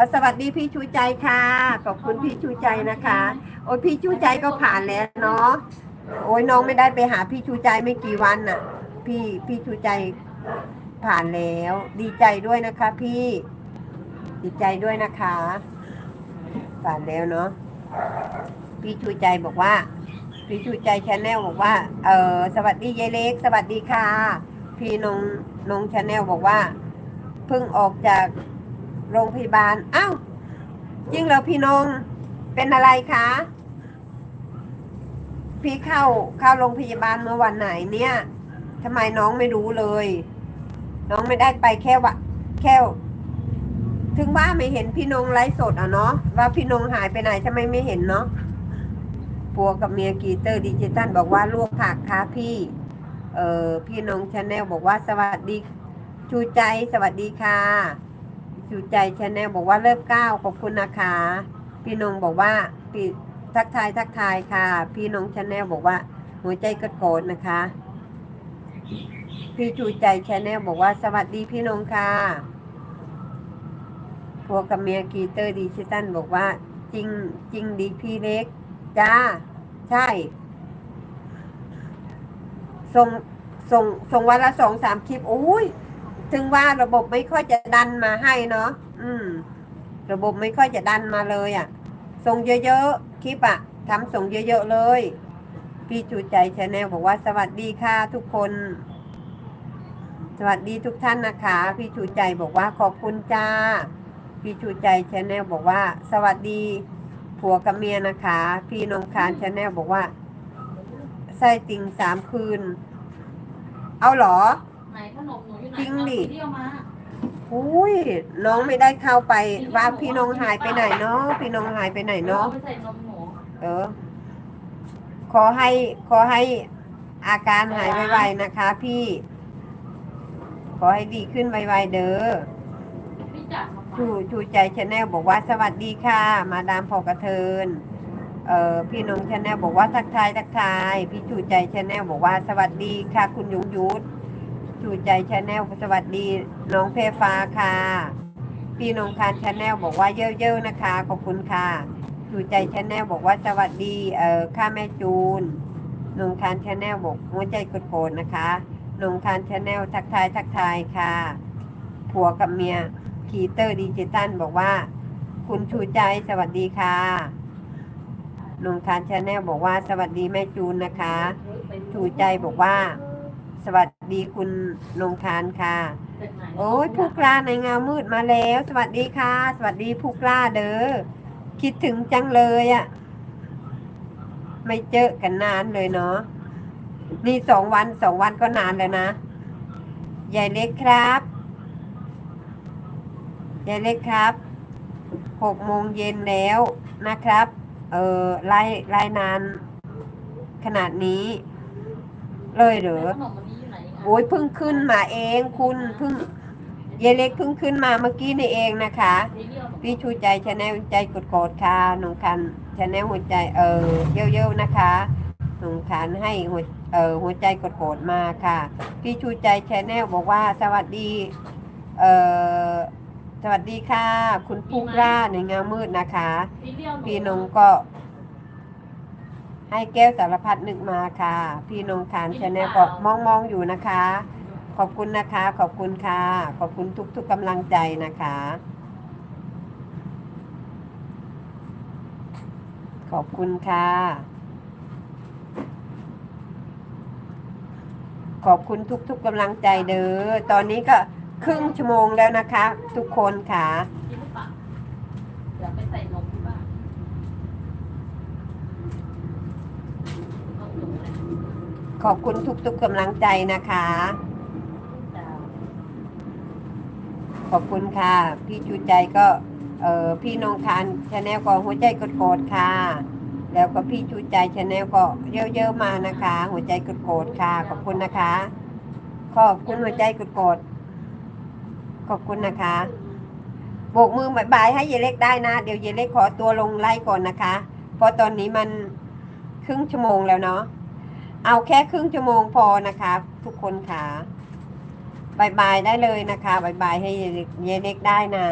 อสวัสดีพี่ชูใจค่ะ ขอบคุณพี่ชูใจนะคะ โอ้ยพี่ชูใจก็ผ่านแล้วเนาะ โอ้ยน้องไม่ได้ไปหาพี่ชูใจไม่กี่วันน่ะ พี่พี่ชูใจผ่านแล้ว ดีใจด้วยนะคะ พี่ ดีใจด้วยนะคะ ผ่านแล้วเนาะ พี่ชูใจบอกว่า พี่ชูใจชาแนลบอกว่า เออสวัสดียายเล็ก สวัสดีค่ะ พี่นงนงชาแนลบอกว่า เพิ่งออกจาก โรงพยาบาลอ้าวจริงเหรอพี่นงเป็นอะไรคะพี่เข้าเข้าโรงพยาบาลเมื่อวันไหนเนี่ยทำไมน้องไม่รู้เลย น้องไม่ได้ไปแค่วะแค่ถึงว่าไม่เห็นพี่นงไลฟ์สดอะเนาะว่าพี่นงหายไปไหนทำไมไม่เห็นเนาะผัวกับเมียกีเตอร์ดิจิตัลบอกว่าลวกผักค่ะพี่ เออพี่นงชาแนลบอกว่าสวัสดี ชูใจสวัสดีค่ะ ชูใจชาแนลบอกว่าเลิฟเก้าขอบคุณนะคะ พี่นงบอกว่าปีทักทายทักทายค่ะ พี่นงชาแนลบอกว่า หัวใจกระโกดนะคะ พี่ชูใจชาแนลบอกว่าสวัสดีพี่นงค่ะพวกกับเมียกีเตอร์ดิจิตัลบอกว่า จริงจริงดีพี่เล็ก จ้า ใช่ส่งส่งส่งวันละสองสามคลิปโอ้ย ถึงว่าระบบไม่ค่อยจะดันมาให้เนาะอืม ระบบไม่ค่อยจะดันมาเลยอะ่ะ ส่งเยอะๆ คลิปอะ่ะทำส่งเยอะๆเลย พี่จูใจชาแนลบอกว่าสวัสดีค่ะทุกคน สวัสดีทุกท่านนะคะ พี่ชูใจบอกว่าขอบคุณจ้า พี่ชูใจชาแนลบอกว่า สวัสดีผัวกับเมียนะคะ พี่นงคารชาแนลบอกว่าไส้ติ่งสามคืน เอาหรอ ไหนขนมหนูอยู่ไหนจริงดิ เอาไปเที่ยวมาอุ้ยน้องไม่ได้เข้าไปว่าพี่นงหายไปไหนเนาะพี่นงหายไปไหนเนาะ อไปใส่นมหนูเออ ขอให้ขอให้อาการหายไวๆนะคะ พี่ ขอให้ดีขึ้นไวๆเด้อพี่จับมาชูชูใจชาแนลบอกว่าสวัสดีค่ะ มาดามพอกระเทิน เอ่อพี่นงชาแนลบอกว่าทักทายทักทาย พี่ชูใจชาแนลบอกว่าสวัสดีค่ะ คุณยงยุทธ ชูใจชาแนลสวัสดี น้องเพฟ้าค่ะ พี่นงคารชาแนลบอกว่าเยอะๆนะคะ ขอบคุณค่ะชูใจชาแนลบอกว่าสวัสดีเอ่อข้าแม่จูนนงคารชาแนลบอกหัวใจกดโกรธนะคะนงคารชาแนลทักทายทักทายค่ะ ผัวกับเมียคีเตอร์ดิจิตัลบอกว่า คุณชูใจสวัสดีค่ะนงคารชาแนลบอกว่าสวัสดีแม่จูนนะคะ ชูใจบอกว่า สวัส ดีคุณนงคารค่ะจากไหนโอ้ยผู้กล้าในเงามืดมาแล้ว สวัสดีค่ะ สวัสดีผู้กล้าเด้อคิดถึงจังเลยอะ่ะ ไม่เจอกันนานเลยเนาะนี่สองวันสองวันก็นานแล้วนะยายเล็กครับยายเล็กครับหกโมงเย็นแล้วนะครับ เออไล่ไล่นานขนาดนี้ เลยเหรอขนมวันนี้อยู่ไหนคะ โอ้ยเพิ่งขึ้นมาเองคุณเพิ่งเยเล็กเพิ่งขึ้นมาเมื่อกี้นี่เองนะคะพี่ชูใจชาแนลใจกดโกดค่ะหนุ่งคันชาแนลหัวใจเออเยอะๆนะคะหนุ่งคันให้หัวเออหัวใจกดโกดมาค่ะพี่ชูใจชาแนลบอกว่าสวัสดีเออสวัสดีค่ะ คุณผู้กล้าในเงามืดนะคะ พี่เลี้ยวหพี่นงก็ ให้แก้วสารพัดนึกมาค่ะ พี่นงคานชาแนลก็มองมองๆอยู่นะคะ ขอบคุณนะคะ ขอบคุณค่ะ ขอบคุณทุกๆกำลังใจนะคะ ขอบคุณค่ะ ขอบคุณทุกๆกำลังใจเด้อตอนนี้ก็ครึ่งชั่วโมงแล้วนะคะ ทุกคนค่ะกินหรือเปล่าเดี๋ยวไปใส่นมที่บ้านเอานมอะไร ขอบคุณทุกๆกำลังใจนะคะ ขอบคุณค่ะ พี่จูใจก็เออพี่นงคานชาแนลก็หัวใจกดโกดค่ะ แล้วก็พี่จูใจชาแนลก็เยอะๆมานะคะ หัวใจกดโกดค่ะ ขอบคุณนะคะ ขอบคุณหัวใจกดโกดขอบคุณนะคะโบกมือบายบายให้เยเล็กได้นะ เดี๋ยวเยเล็กขอตัวลงไล่ก่อนนะคะ เพราะตอนนี้มันครึ่งชั่วโมงแล้วเนาะ เอาแค่ครึ่งชั่วโมงพอนะคะ ทุกคนค่ะบายบายได้เลยนะคะบายบายให้เยเล็กเยเล็กได้นะ